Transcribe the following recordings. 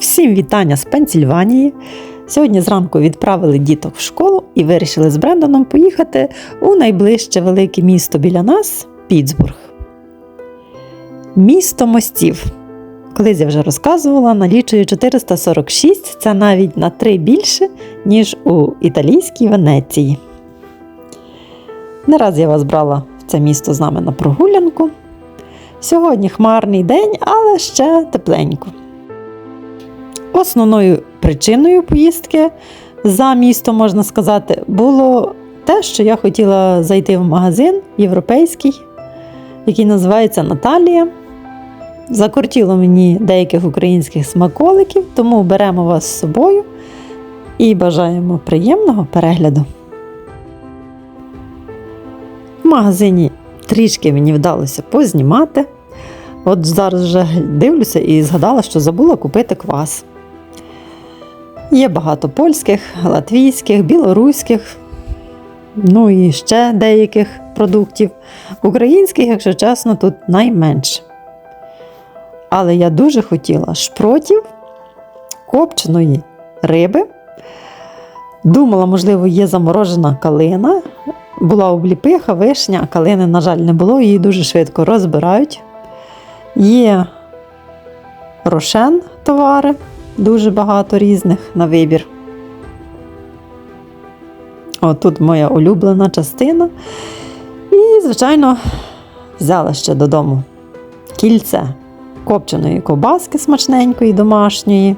Всім вітання з Пенсільванії. Сьогодні зранку відправили діток в школу і вирішили з Брендоном поїхати у найближче велике місто біля нас Пітсбург. Місто мостів. Колись я вже розказувала, налічує 446, це навіть на три більше, ніж у італійській Венеції. Не раз я вас брала в це місто з нами на прогулянку. Сьогодні хмарний день, але ще тепленько. Основною причиною поїздки за місто, можна сказати, було те, що я хотіла зайти в магазин європейський, який називається Наталія. Закортіло мені деяких українських смаколиків, тому беремо вас з собою і бажаємо приємного перегляду. В магазині трішки мені вдалося познімати. От зараз вже дивлюся і згадала, що забула купити квас. Є багато польських, латвійських, білоруських, ну і ще деяких продуктів. Українських, якщо чесно, тут найменше. Але я дуже хотіла шпротів, копченої риби. Думала, можливо, є заморожена калина. Була обліпиха, вишня, калини, на жаль, не було, її дуже швидко розбирають. Є рошен товари, дуже багато різних на вибір. О, тут моя улюблена частина. І, звичайно, взяла ще додому кільце копченої ковбаски смачненької, домашньої.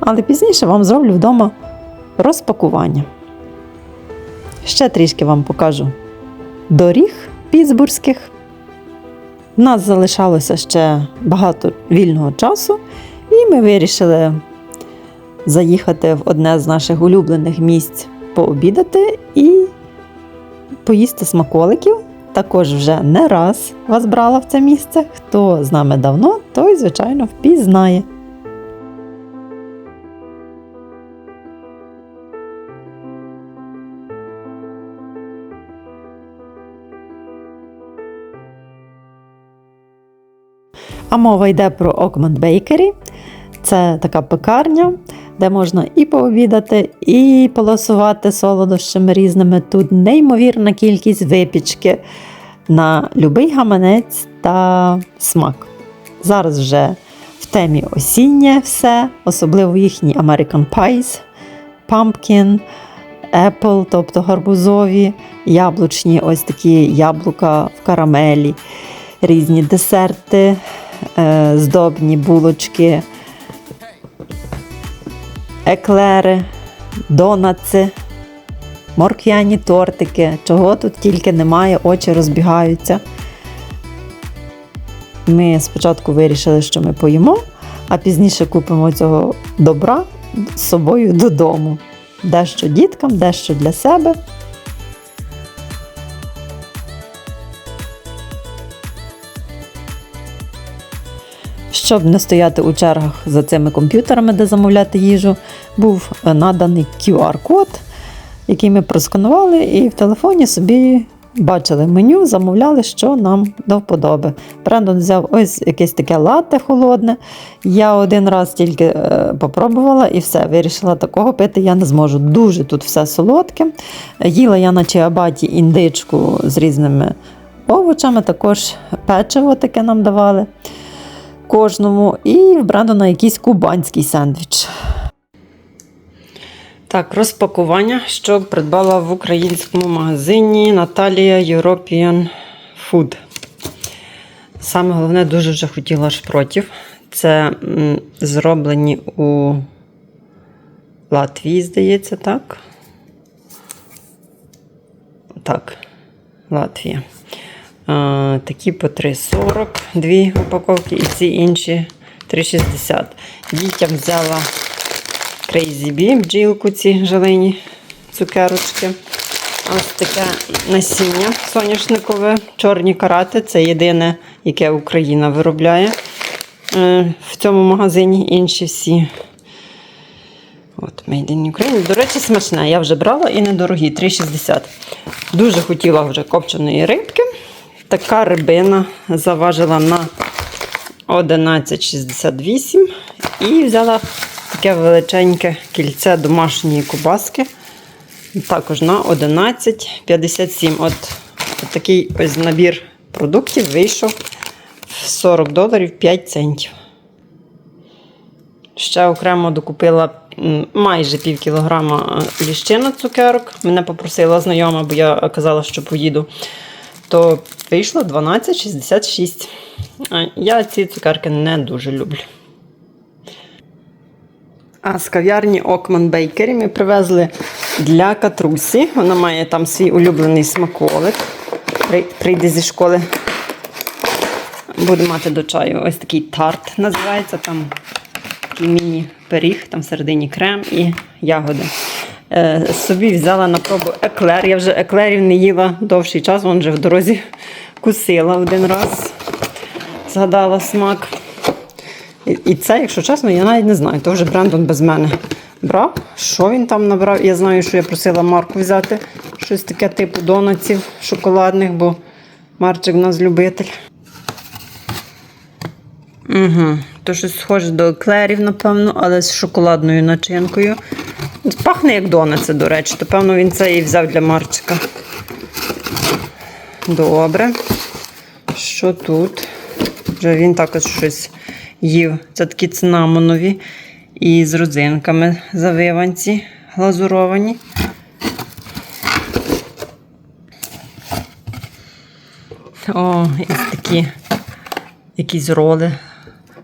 Але пізніше вам зроблю вдома розпакування. Ще трішки вам покажу доріг пітсбурзьких. У нас залишалося ще багато вільного часу, і ми вирішили заїхати в одне з наших улюблених місць пообідати і поїсти смаколиків. Також вже не раз вас брала в це місце. Хто з нами давно, той, звичайно, впізнає. А мова йде про Окман Бейкері. Це така пекарня, де можна і пообідати, і полосувати солодощами різними. Тут неймовірна кількість випічки на любий гаманець та смак. Зараз вже в темі осіннє все, особливо їхні American Pies, Pumpkin, Apple, тобто гарбузові, яблучні, ось такі яблука в карамелі, різні десерти, здобні булочки, еклери, донаци, морквяні тортики, чого тут тільки немає, очі розбігаються. Ми спочатку вирішили, що ми поїмо, а пізніше купимо цього добра з собою додому. Дещо діткам, дещо для себе. Щоб не стояти у чергах за цими комп'ютерами, де замовляти їжу, був наданий QR-код, який ми просканували, і в телефоні собі бачили меню, замовляли, що нам до вподоби. Брендон взяв ось якесь таке латте холодне. Я один раз тільки е, попробувала і все, вирішила такого пити я не зможу. Дуже тут все солодке. Їла я на чиабаті індичку з різними овочами, також печиво таке нам давали кожному, і в Брендона якийсь кубанський сендвіч. Так, розпакування, що придбала в українському магазині Наталія European Food. Саме головне, дуже вже хотіла шпротів. Це зроблені у Латвії, здається, так? Так, Латвія. Такі по 3,40, дві упаковки, і ці інші 3,60. Дітям взяла Crazy Bee, бджілку ці желені цукерочки. Ось таке насіння соняшникове, чорні карати це єдине, яке Україна виробляє е, в цьому магазині. Інші всі. От, Made in Ukraine. До речі, смачне. Я вже брала і недорогі, 3,60. Дуже хотіла вже копченої рибки. Така рибина заважила на 11,68 і взяла таке величеньке кільце домашньої кубаски. Також на 11,57. От, от такий ось набір продуктів вийшов в 40 доларів 5 центів. Ще окремо докупила майже пів кілограма е, ліщина цукерок. Мене попросила знайома, бо я казала, що поїду. То вийшло 12,66. Я ці цукерки не дуже люблю. А з кав'ярні Окман Бейкері ми привезли для Катрусі. Вона має там свій улюблений смаколик. Прийде зі школи. Буде мати до чаю ось такий тарт називається. Там такий міні-пиріг, там всередині крем і ягоди. Е, собі взяла на пробу еклер. Я вже еклерів не їла довший час, вон вже в дорозі кусила один раз. Згадала смак. І, це, якщо чесно, я навіть не знаю. То вже Брендон без мене брав. Що він там набрав? Я знаю, що я просила Марку взяти щось таке типу донатів шоколадних, бо Марчик в нас любитель. Угу. То щось схоже до еклерів, напевно, але з шоколадною начинкою. Пахне як донаци, до речі, то певно він це і взяв для Марчика. Добре. Що тут? Вже він також щось їв. Це такі цинамонові і з родзинками завиванці глазуровані. О, і такі якісь роли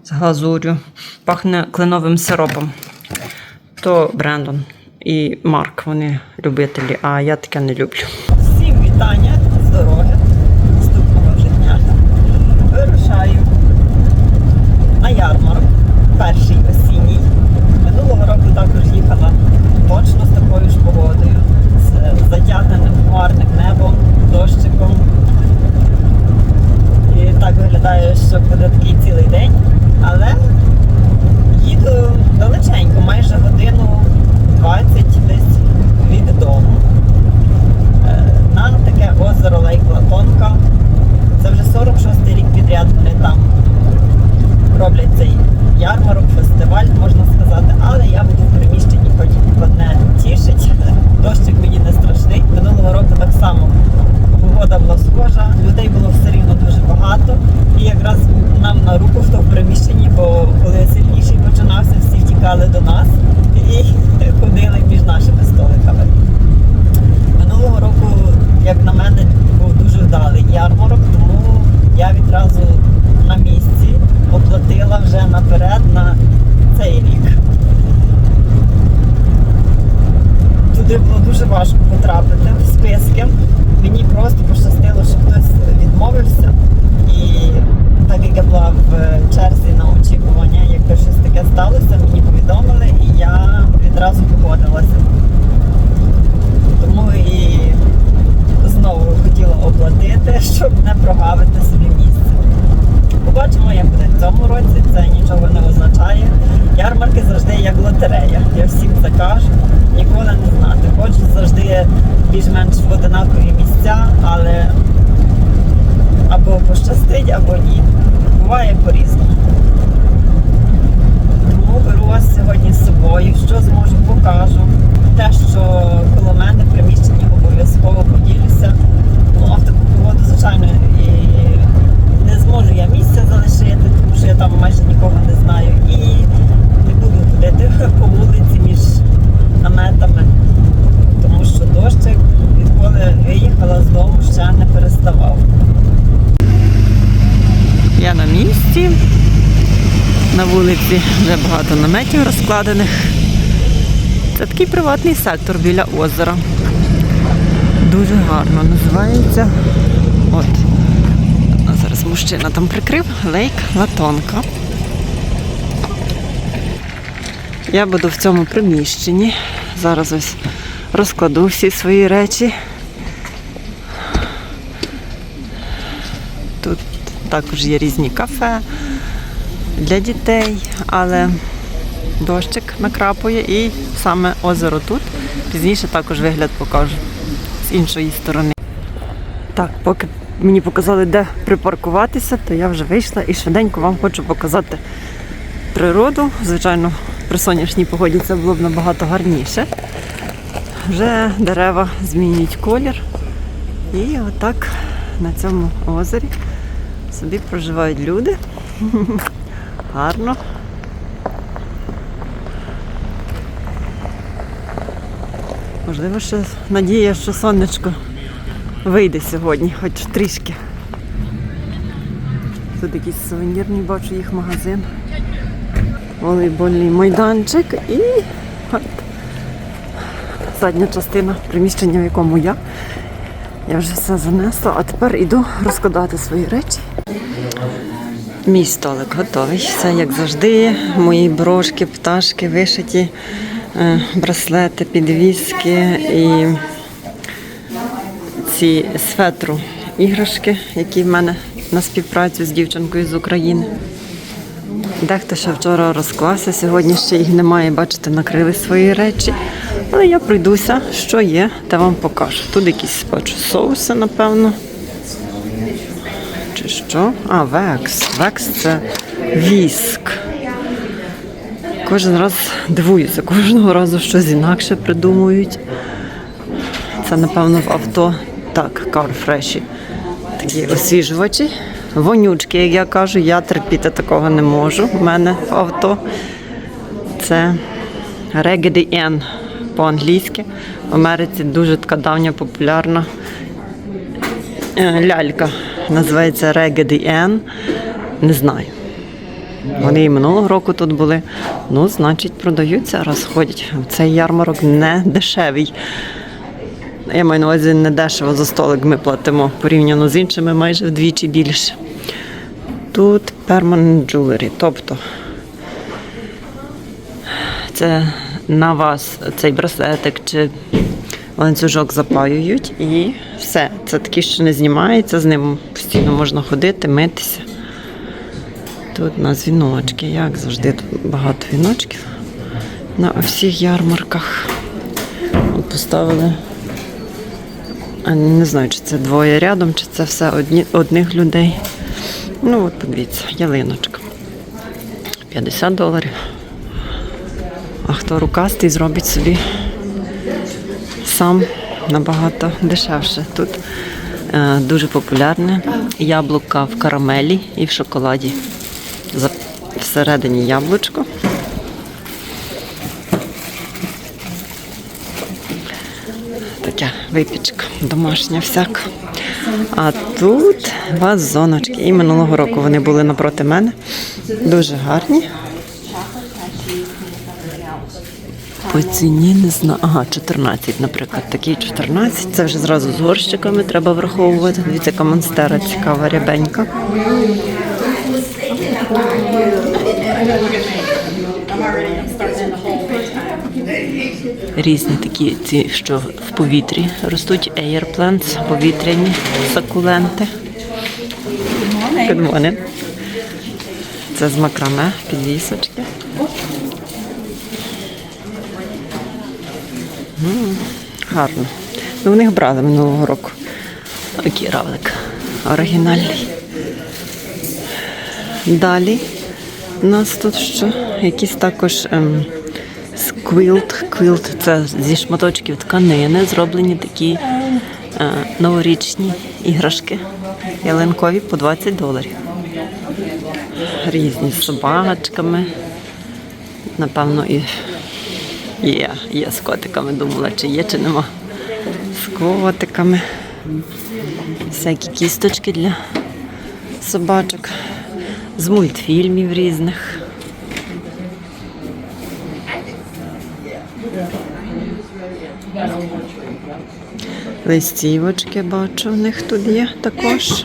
з глазур'ю. Пахне кленовим сиропом. То Брендон і Марк, вони любителі, а я таке не люблю. Всім вітання з дороги. Наступного вже дня. Вирушаю на ярмарок. Перший осінній. Минулого року також їхала точно з такою ж погодою, з затягненим хмарним небом, дощиком. І так виглядає, що буде такий цілий день. Але їду далеченько, майже годину 20 десь від дому. Е, На таке озеро Лейк Латонка. Це вже 46-й рік підряд вони там роблять цей ярмарок, фестиваль, можна сказати, але я буду в приміщенні, хоч одне тішить. Дощик мені не страшний. Минулого року так само погода була схожа, людей було все рівно дуже багато. І якраз нам на руку в тому приміщенні, бо коли сильніший починався, всі втікали до нас і ходили між нашими столиками. Минулого року, як на мене, був дуже вдалий ярмарок, тому я відразу на місці оплатила вже наперед на цей рік. Туди було дуже важко потрапити в списки. Мені просто пощастило, що хтось відмовився. І так як я була в черзі на очікування, якби щось таке сталося, мені повідомили, і я відразу погодилася. Тому і знову хотіла оплатити, щоб не прогавити собі місце. Побачимо, як буде в цьому році. Це нічого не означає. Ярмарки завжди як лотерея. Я всім це кажу, ніколи не знати. Хочу завжди більш-менш в одинакові місця, але або пощастить, або ні. Буває по-різному. Тому беру вас сьогодні з собою, що зможу, покажу. Те, що коло мене в приміщенні обов'язково поділюся. Ну, а в таку погоду, звичайно, і не зможу я місця залишити, тому що я там майже нікого не знаю. І не буду ходити по вулиці між наметами, тому що дощик, відколи виїхала з дому, ще не переставав. Я на місці. На вулиці вже багато наметів розкладених. Це такий приватний сектор біля озера. Дуже гарно називається. От. А зараз мужчина там прикрив лейк Латонка. Я буду в цьому приміщенні. Зараз ось розкладу всі свої речі. Тут також є різні кафе для дітей, але дощик накрапує і саме озеро тут. Пізніше також вигляд покажу з іншої сторони. Так, поки мені показали, де припаркуватися, то я вже вийшла і швиденько вам хочу показати природу. Звичайно, при сонячній погоді це було б набагато гарніше. Вже дерева змінюють колір. І отак на цьому озері собі проживають люди. Гарно. Можливо, ще надія, що сонечко вийде сьогодні, хоч трішки. Тут якийсь сувенірний, бачу їх магазин. Волейбольний майданчик і от задня частина приміщення, в якому я. Я вже все занесла, а тепер іду розкладати свої речі. Мій столик готовий. Все як завжди. Мої брошки, пташки вишиті, е, браслети, підвіски і ці з іграшки, які в мене на співпрацю з дівчинкою з України. Дехто ще вчора розклався, сьогодні ще їх немає, бачите, накрили свої речі. Але я пройдуся, що є, та вам покажу. Тут якісь бачу соуси, напевно. Що? А, векс. Векс це віск. Кожен раз дивуюся, кожного разу щось інакше придумують. Це, напевно, в авто. Так, карфреші. Такі освіжувачі. Вонючки, як я кажу, я терпіти такого не можу. У мене в авто. Це Ann по-англійськи. В Америці дуже така давня популярна е, лялька. Називається Raggedy Ann. Не знаю. Вони і минулого року тут були. Ну, значить, продаються, раз ходять. Цей ярмарок не дешевий. Я маю на увазі не дешево за столик ми платимо порівняно з іншими майже вдвічі більше. Тут permanent jewelry, тобто це на вас цей браслетик чи ланцюжок запаюють і все. Це такі, що не знімається, з ним постійно можна ходити, митися. Тут у нас віночки, як завжди, тут багато віночків на всіх ярмарках. От Поставили. А не знаю, чи це двоє рядом, чи це все одні, одних людей. Ну от подивіться, ялиночка. 50 доларів. А хто рукастий, зробить собі сам набагато дешевше. Тут е, дуже популярне яблука в карамелі і в шоколаді. Всередині яблучко. Таке випічка домашня всяка. А тут вазоночки. І минулого року вони були напроти мене. Дуже гарні. По ціні не знаю. Ага, 14, наприклад. Такий 14. Це вже зразу з горщиками треба враховувати. Дивіться, яка монстера цікава рябенька. Різні такі ці, що в повітрі ростуть air повітряні сакуленти. Good morning. Це з макраме, підвісочки. Гарно. Ну, в них брали минулого року. Такий равлик оригінальний. Далі у нас тут що? Якісь також ем, сквілт. Квілт це зі шматочків тканини зроблені такі е, новорічні іграшки. Ялинкові по 20 доларів. Різні з собачками. Напевно, і є, є з котиками. Думала, чи є, чи нема. З котиками. Всякі кісточки для собачок. З мультфільмів різних. Листівочки бачу, в них тут є також.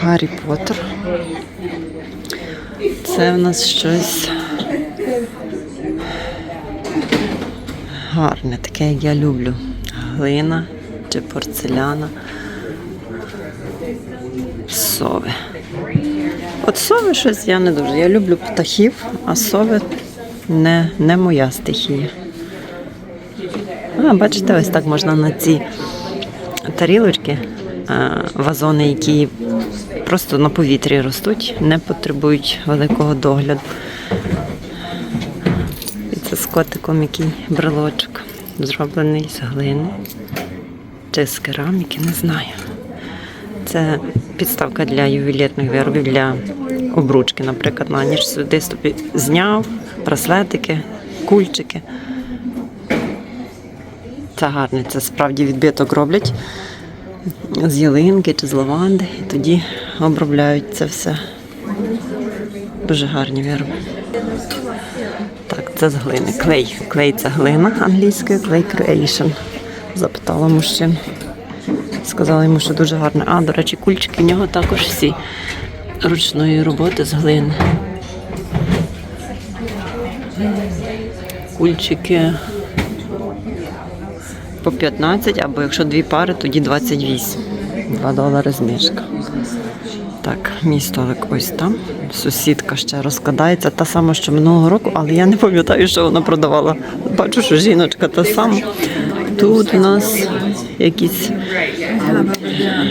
Гаррі Поттер. Це в нас щось гарне, таке, як я люблю. Глина чи порцеляна. Сови. От сови щось я не дуже. Я люблю птахів, а сови не, не моя стихія. А, бачите, ось так можна на ці тарілочки вазони, які просто на повітрі ростуть, не потребують великого догляду. З котиком, який брелочок зроблений з глини чи з кераміки, не знаю. Це підставка для ювелірних виробів, для обручки, наприклад, на ніж сюди собі зняв, браслетики, кульчики. Це гарне, це справді відбиток роблять з ялинки чи з лаванди, і тоді обробляють це все. Дуже гарні вироби. Це з глини. Клей. Клей це глина англійською, клей creation. Запитала мужчин. Сказала йому, що дуже гарне. А, до речі, кульчики в нього також всі ручної роботи з глини. Кульчики по 15, або якщо дві пари, тоді 28. 2 долари знижка. Так, мій столик ось там. Сусідка ще розкладається, та сама, що минулого року, але я не пам'ятаю, що вона продавала. Бачу, що жіночка та сама. Тут у нас якісь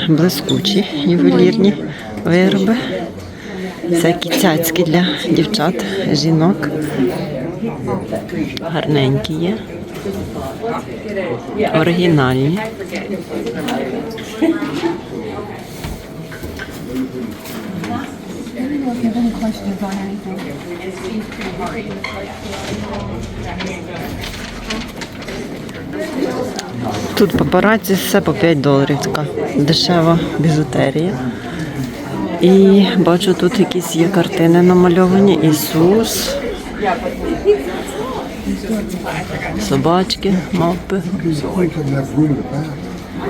блискучі ювелірні вироби. Всякі цяцьки для дівчат, жінок. Гарненькі є. Оригінальні. Know if you have any questions on anything. Тут папараці все по 5 доларів. Така дешева біжутерія. І бачу, тут якісь є картини намальовані. Ісус. Собачки, мавпи.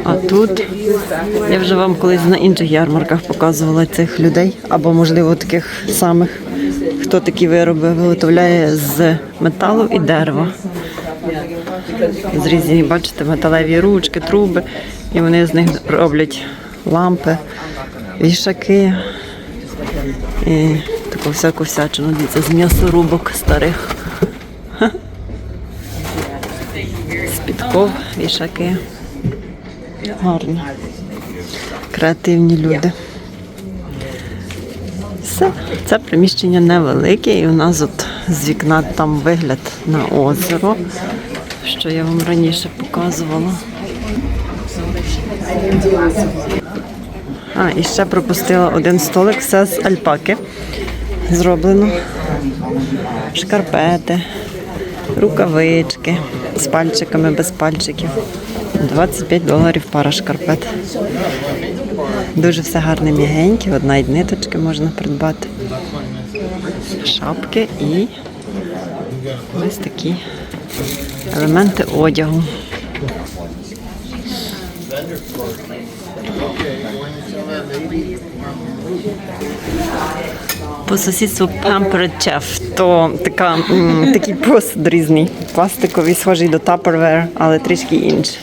А тут я вже вам колись на інших ярмарках показувала цих людей, або, можливо, таких самих, хто такі вироби виготовляє з металу і дерева. Зрізані, бачите, металеві ручки, труби, і вони з них роблять лампи, вішаки і таку всяку всячину. Дивіться, з м'ясорубок старих. З підков вішаки. Гарні. Креативні люди. Все, це приміщення невелике, і у нас от з вікна там вигляд на озеро, що я вам раніше показувала. А, і ще пропустила один столик, все з альпаки зроблено. Шкарпети, рукавички з пальчиками, без пальчиків. 25 доларів пара шкарпет. Дуже все гарне м'ягеньке, от навіть ниточки можна придбати. Шапки і ось такі елементи одягу. По сусідству Pampered Chef, то така, такий посуд різний, пластиковий, схожий до Tupperware, але трішки інший.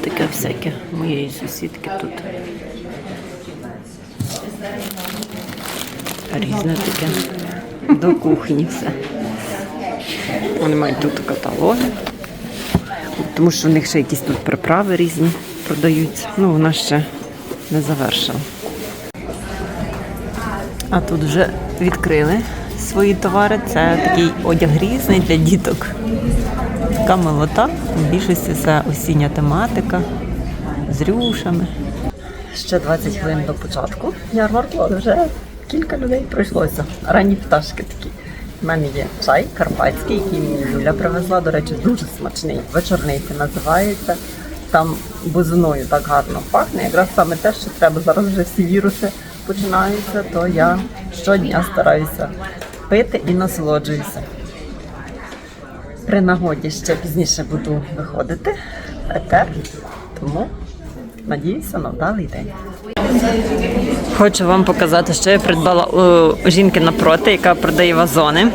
Таке всяке моєї сусідки тут. Різне таке. До кухні все. Вони мають тут каталоги. Тому що в них ще якісь тут приправи різні продаються. Ну, вона ще не завершила. А тут вже відкрили свої товари. Це такий одяг різний для діток. Така милота. В більшості це осіння тематика з рюшами. Ще 20 хвилин до початку ярмарку, але вже кілька людей пройшлося. Ранні пташки такі. У мене є чай карпатський, який мені Юля привезла. До речі, дуже смачний. Вечорниці називається. Там бузиною так гарно пахне. Якраз саме те, що треба. Зараз вже всі віруси починаються, то я щодня стараюся пити і насолоджуюся. При нагоді ще пізніше буду виходити етер, тому надіюся на вдалий день. Хочу вам показати, що я придбала у жінки напроти, яка продає вазони.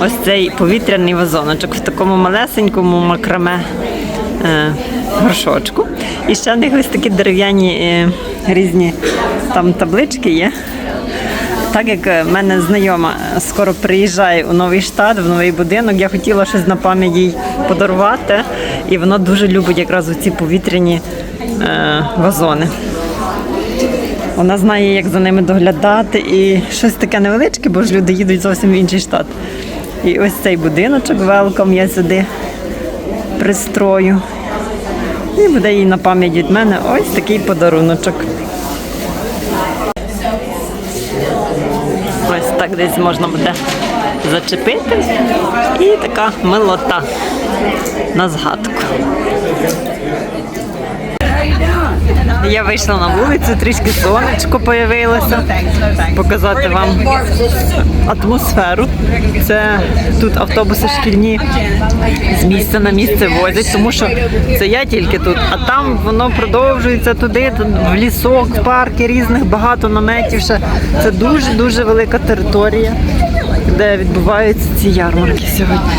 Ось цей повітряний вазоночок в такому малесенькому макраме е, горшочку. І ще в них ось такі дерев'яні е, різні там таблички є. Так як е, в мене знайома е, скоро приїжджає у новий штат, в новий будинок, я хотіла щось на пам'ять їй подарувати, і вона дуже любить якраз ці повітряні е, вазони. Вона знає, як за ними доглядати, і щось таке невеличке, бо ж люди їдуть зовсім в інший штат. І ось цей будиночок велком я сюди пристрою. І буде їй на пам'ять від мене ось такий подаруночок. Ось так десь можна буде зачепити. І така милота на згадку. Я вийшла на вулицю, трішки сонечко появилося. Показати вам атмосферу. Це тут автобуси шкільні з місця на місце возять, тому що це я тільки тут, а там воно продовжується туди, в лісок, в парки різних, багато наметів. Ще. Це дуже дуже велика територія, де відбуваються ці ярмарки сьогодні.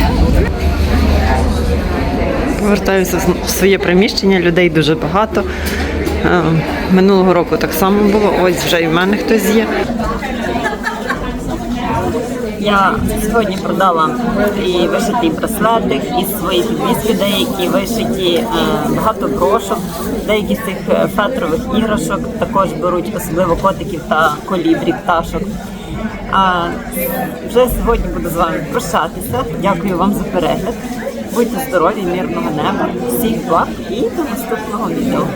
Повертаюся в своє приміщення, людей дуже багато. Е, Минулого року так само було. Ось вже і в мене хтось є. Я сьогодні продала і вишитий браслетик, і свої підвіски деякі вишиті, е, багато брошок, деякі з цих е, фетрових іграшок також беруть, особливо котиків та колібрі, пташок. А вже сьогодні буду з вами прощатися. Дякую вам за перегляд. Будьте здорові, мирного неба, всіх благ і до наступного відео.